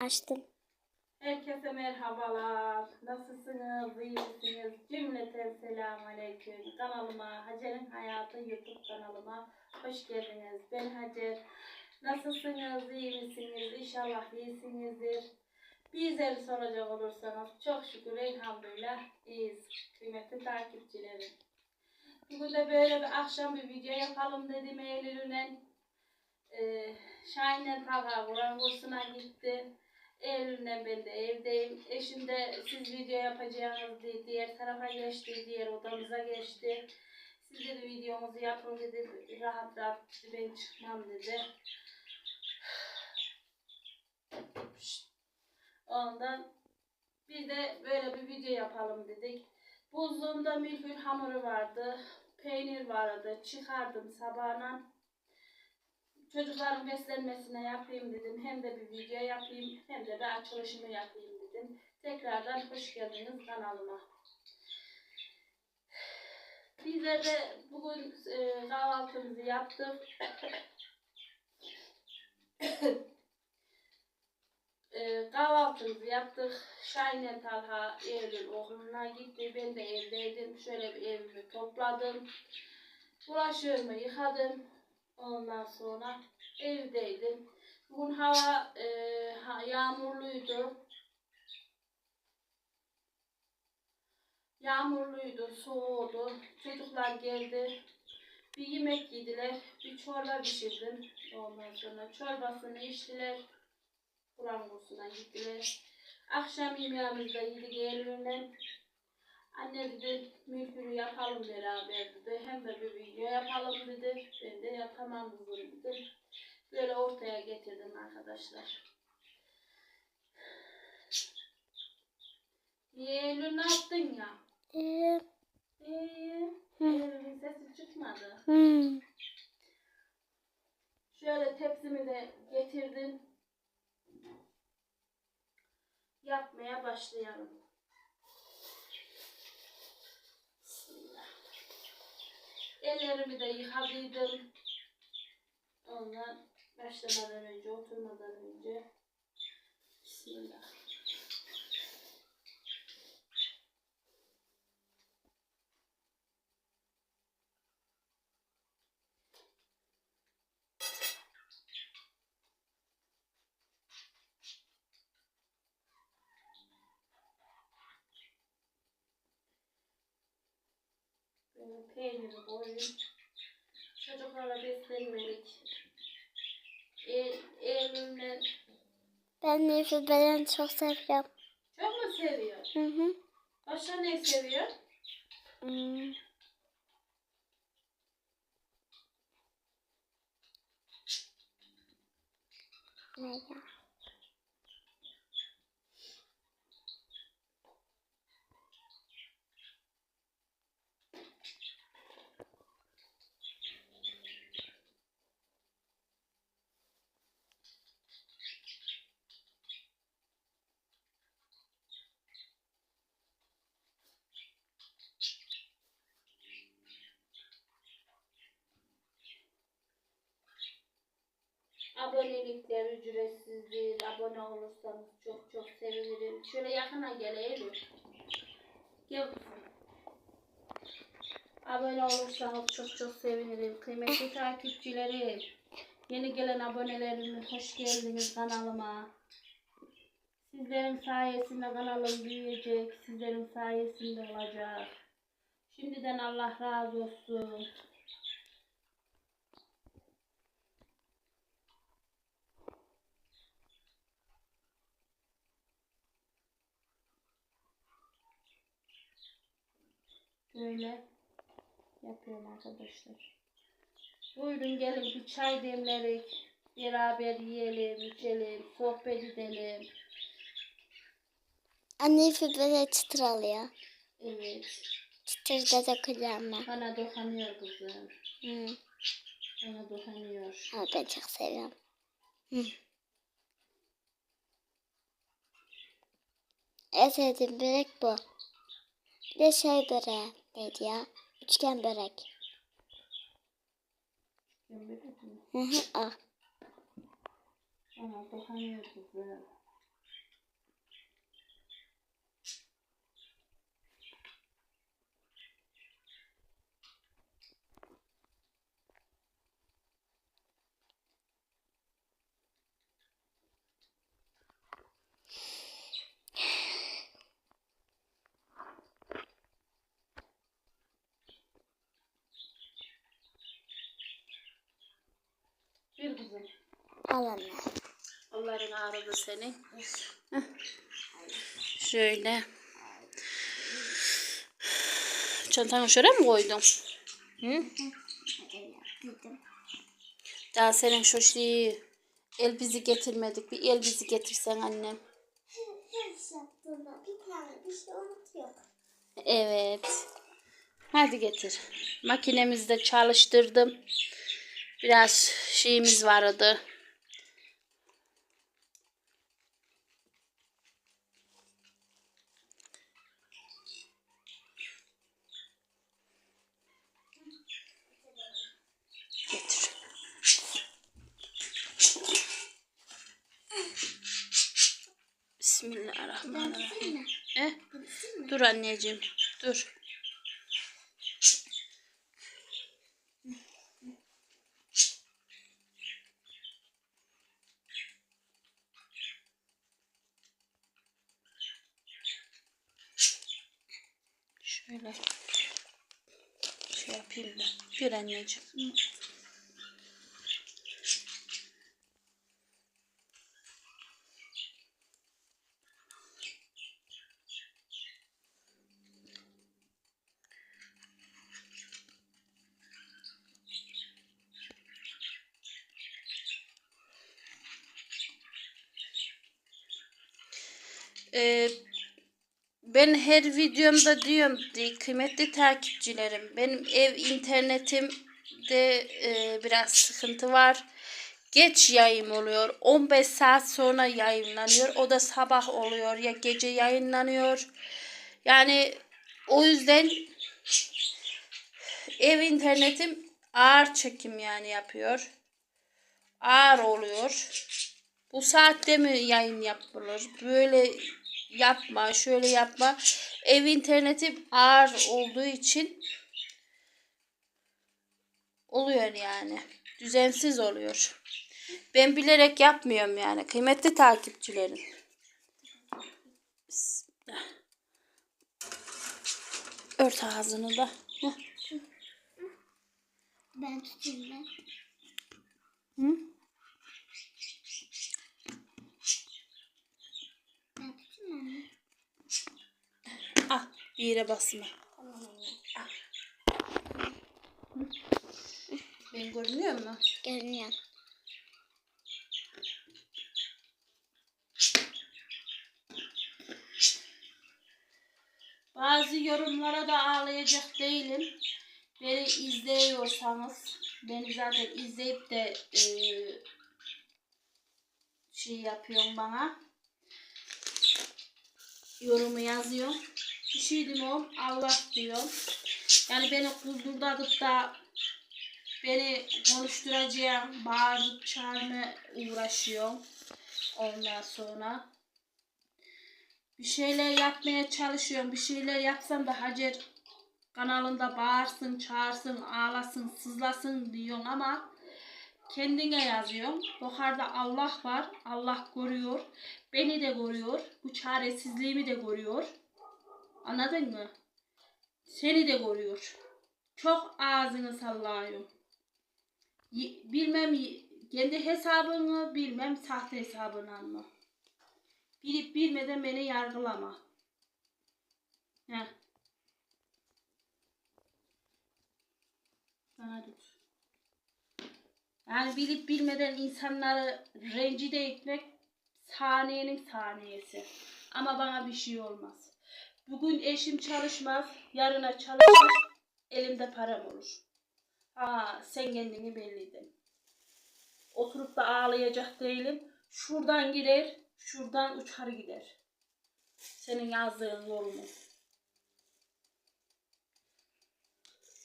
Açtım. Herkese merhabalar. Nasılsınız? İyi misiniz? Cümleten selamun aleyküm. Kanalıma, Hacer'in Hayatı YouTube kanalıma hoş geldiniz. Ben Hacer. Nasılsınız? İyi misiniz? İnşallah iyisinizdir. Bizleri soracak olursanız çok şükür elhamdülillah iyiyiz. Kıymetli takipçilerim. Bugün de böyle bir akşam bir video yapalım dedim Eylül'üne. Ee, Şahin'le Talha Kur'an kursuna gitti. Eylül'den ben de evdeyim. Eşim de siz video yapacağınız diye diğer tarafa geçti, diğer odamıza geçti. Siz de videomuzu yapın dedi. Rahat rahat ben çıkmam dedi. Ondan biz de böyle bir video yapalım dedik. Buzluğumda milföy hamuru vardı. Peynir vardı. Çıkardım sabahına. Çocukların beslenmesine yapayım dedim. Hem de bir video yapayım hem de bir açılışımı yapayım dedim. Tekrardan hoş geldiniz kanalıma. Bizler de bugün e, kahvaltımızı yaptık. e, kahvaltımızı yaptık. Şahin Talha Eylül okuluna gitti. Ben de evdeydim. Şöyle bir evimi topladım. Bulaşığımı yıkadım. Ondan sonra evdeydim. Bugün hava e, yağmurluydu. Yağmurluydu, soğuğdu. Çocuklar geldi. Bir yemek yediler. Bir çorba pişirdim. Ondan sonra çorbasını içtiler. Kur'an kursuna gittiler. Akşam yemeğimizi de yedik Eylül'le. Anne dedi mülkünü yapalım beraber dedi. Hem de bir video yapalım dedi. Ben de yapamam kızım dedim. Böyle ortaya getirdim arkadaşlar. Eylül ne yaptın ya? Ee, Ee, Hı. Eylül'ün sesi çıkmadı. hmm. Şöyle tepsimi de getirdim. Yapmaya başlayalım. Ellerimi de yıkadıydım. Ondan başlamadan önce, oturmadan önce. Bismillah. Böyle peyniri koyayım. Çocuklara beslenmelik. El, elimle Ben Nilüfer Beren'i çok seviyorum. çok mu seviyor? Hı hı. Başka ne seviyor? Hmm. Ne ya? Abonelikler ücretsizdir. Abone olursanız çok çok sevinirim. Şöyle yakına gel Eylül. Gel. Abone olursanız çok çok sevinirim. Kıymetli takipçilerim. Yeni gelen abonelerime hoş geldiniz kanalıma. Sizlerin sayesinde kanalım büyüyecek. Sizlerin sayesinde olacak. Şimdiden Allah razı olsun. Böyle yapıyorum arkadaşlar. Buyurun gelin bir çay demlerik. Beraber yiyelim, içelim, sohbet edelim. Anne Beren çıtır alıyor. Evet. Çıtır da dökeceğim ben. Bana dokanıyor kızım. Hmm. Bana dokanıyor. Ama ben çok seviyorum. Hmm. En sevdiğim börek bu. Bir de şey böreği. Neydi ya? Üçgen börek. Hı hı. Ah. Bana dokanıyor kızım. Buyur kızım. Al anne. Kolların ağrıdı senin. Şöyle. Çantanı şöyle mi koydun? Hı? Daha senin şu şeyi el bizi getirmedik. Bir el bizi getirsen annem. Her yaptığımda bir tane bir şey unutuyor. Evet. Hadi getir. Makinemizi de çalıştırdım. Biraz şeyimiz vardı. Getir. Bismillahirrahmanirrahim. Eh? Dur anneciğim. Dur. Şöyle şey yapayım da. Bir anneciğim. Ee, ben her videomda diyorum di- kıymetli takipçilerim benim ev internetimde e, biraz sıkıntı var. Geç yayın oluyor. 15 saat sonra yayınlanıyor. O da sabah oluyor ya gece yayınlanıyor. Yani o yüzden ev internetim ağır çekim yani yapıyor. Ağır oluyor. Bu saatte mi yayın yapılır? Böyle yapma, şöyle yapma. Ev internetim ağır olduğu için oluyor yani. Düzensiz oluyor. Ben bilerek yapmıyorum yani. Kıymetli takipçilerim. Bismillah. Ört ağzını da. Heh. Ben tutayım ben. Hı? Ben tutayım anne. Ah, bir yere basma. Tamam anne. Ben görünüyor mu? Görünüyor. Bazı yorumlara da ağlayacak değilim. Beni izliyorsanız, beni zaten izleyip de e, şey yapıyorsun bana. Yorumu yazıyor. Bir şey demiyorum, Allah diyorum. Yani beni kuzurdatıp da beni konuşturacağım, bağırıp çağırma uğraşıyor. Ondan sonra bir şeyler yapmaya çalışıyorum. Bir şeyler yapsam da Hacer kanalında bağırsın, çağırsın, ağlasın, sızlasın diyorsun ama kendine yazıyorum. Yukarıda Allah var. Allah görüyor. Beni de görüyor. Bu çaresizliğimi de görüyor. Anladın mı? Seni de görüyor. Çok ağzını sallıyorum. Y- Bilmem kendi hesabını bilmem sahte hesabını mı? Bilip bilmeden beni yargılama. Heh. Bana tut. Yani bilip bilmeden insanları rencide etmek saniyenin saniyesi. Ama bana bir şey olmaz. Bugün eşim çalışmaz, yarına çalışır, elimde param olur. Aa, sen kendini belliydin. Oturup da ağlayacak değilim. Şuradan girer, şuradan uçar gider. Senin yazdığın yolunu.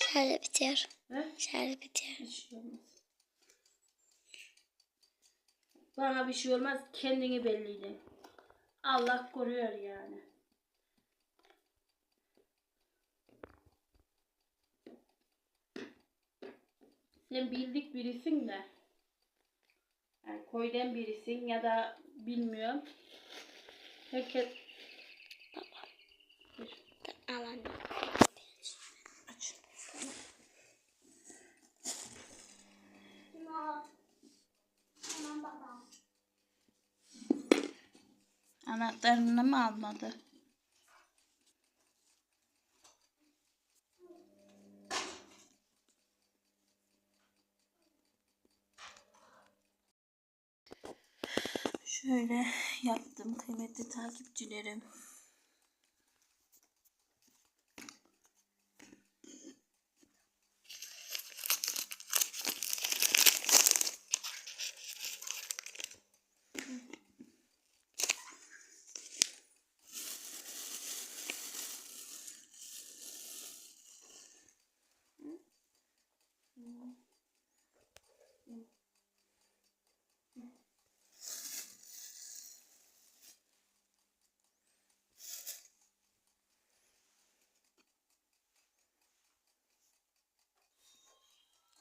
Şarj bitiyor. He? Şarj bitiyor. Bir şey olmaz. Bana bir şey olmaz. Kendini belliydin. Allah koruyor yani. Sen bildik birisin de. Yani koydan birisin ya da bilmiyorum. Herkes Dur, Al anne. aç. Anahtarını mı almadı? Şöyle yaptım kıymetli takipçilerim.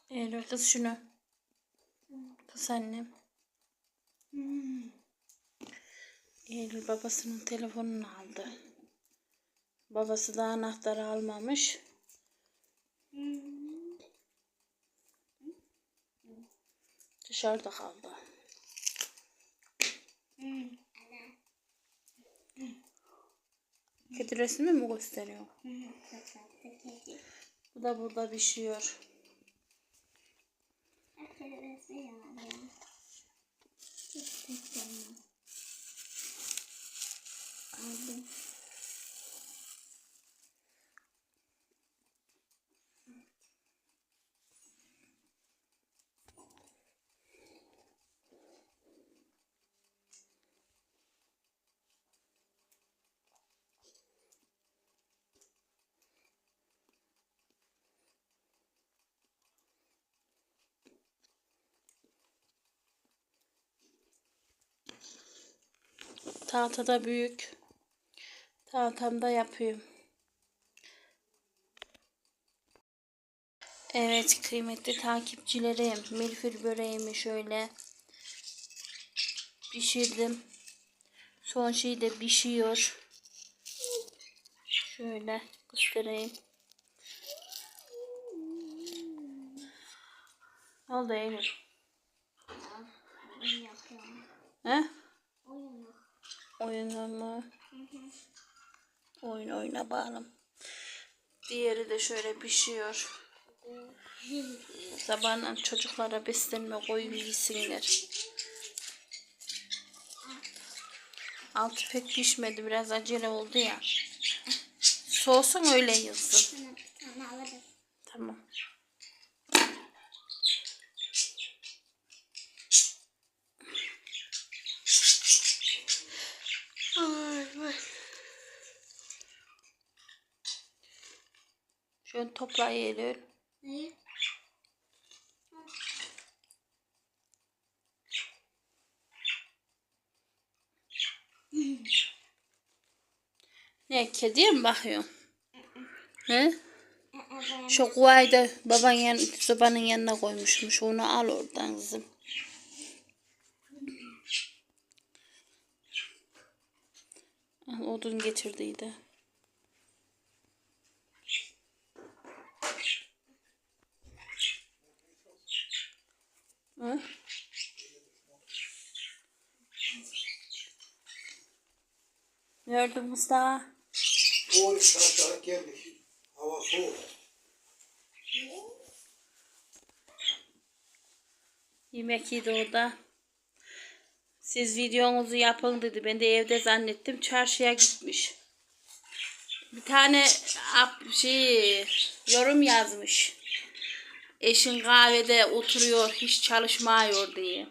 Eylül kız şunu. Kız annem. Hmm. Eylül babasının telefonunu aldı. Babası da anahtarı almamış. Dışarıda kaldı. Kedi resmi mi gösteriyor? Bu da burada pişiyor. Aldım. Tahtada büyük. Tahtamda yapıyorum. Evet kıymetli takipçilerim. Milfil böreğimi şöyle pişirdim. Son şey de pişiyor. Şöyle göstereyim. Oldu Eylül. He? Oyun Oyun mu? Oyun oyna bağlım. Diğeri de şöyle pişiyor. Sabahından çocuklara beslenme koyun yesinler. Altı pek pişmedi. Biraz acele oldu ya. Soğusun öyle alırım. Tamam. Şöyle toplayalım. Neyi? Ne kediye mi bakıyorsun? He? Şu kuvayı baban yan, sobanın yanına koymuşmuş. Onu al oradan kızım. Odun getirdiydi. Hı? Gördün Mustafa? Doğru aşağı geldik. Hava soğuk. Yemek yedi orada. Siz videonuzu yapın dedi. Ben de evde zannettim. Çarşıya gitmiş. Bir tane şey yorum yazmış. Eşin kahvede oturuyor, hiç çalışmıyor diye.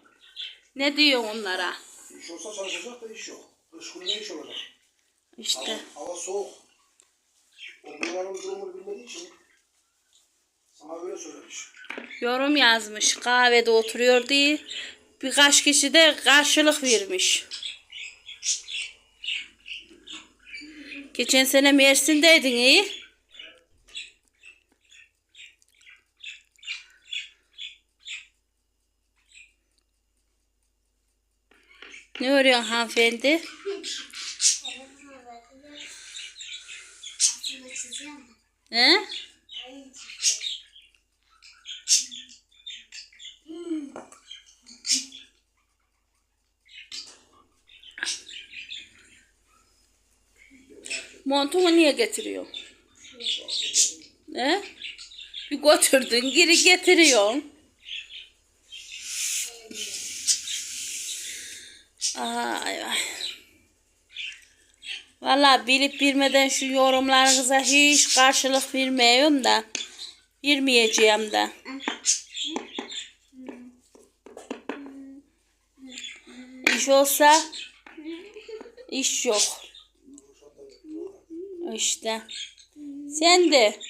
Ne diyor onlara? İş olsa çalışacak da iş yok. Kış iş olacak? İşte. Hava, hava soğuk. O bunların durumunu bilmediği için sana böyle söylemiş. Yorum yazmış. Kahvede oturuyor diye. Birkaç kişi de karşılık vermiş. Geçen sene Mersin'deydin iyi. Ne örüyorsun hanımefendi? He? Montumu niye getiriyor? He? Bir götürdün geri getiriyorsun. Ay ay. Valla bilip bilmeden şu yorumlarınıza hiç karşılık vermiyorum da. Vermeyeceğim de. İş olsa iş yok. İşte. Sen de.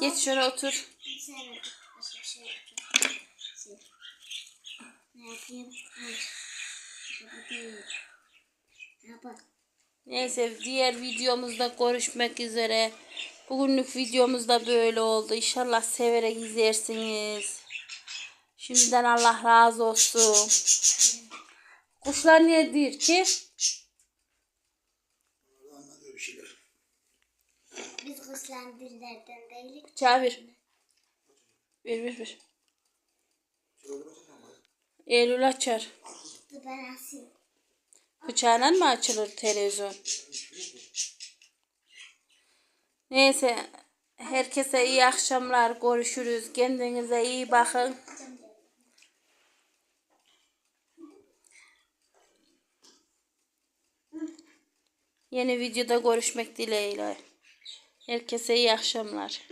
Geç şöyle otur. Sevmedim. Başka bir şey yapacağım. Şey. Neyse diğer videomuzda görüşmek üzere. Bugünlük videomuz da böyle oldu. İnşallah severek izlersiniz. Şimdiden Allah razı olsun. Kuşlar niye değil ki? Biz kuşların dillerden değiliz. Ver. Ver ver ver. Eylül açar. Ben asayım. Bıçağıyla mı açılır televizyon? Neyse. Herkese iyi akşamlar. Görüşürüz. Kendinize iyi bakın. Yeni videoda görüşmek dileğiyle. Herkese iyi akşamlar.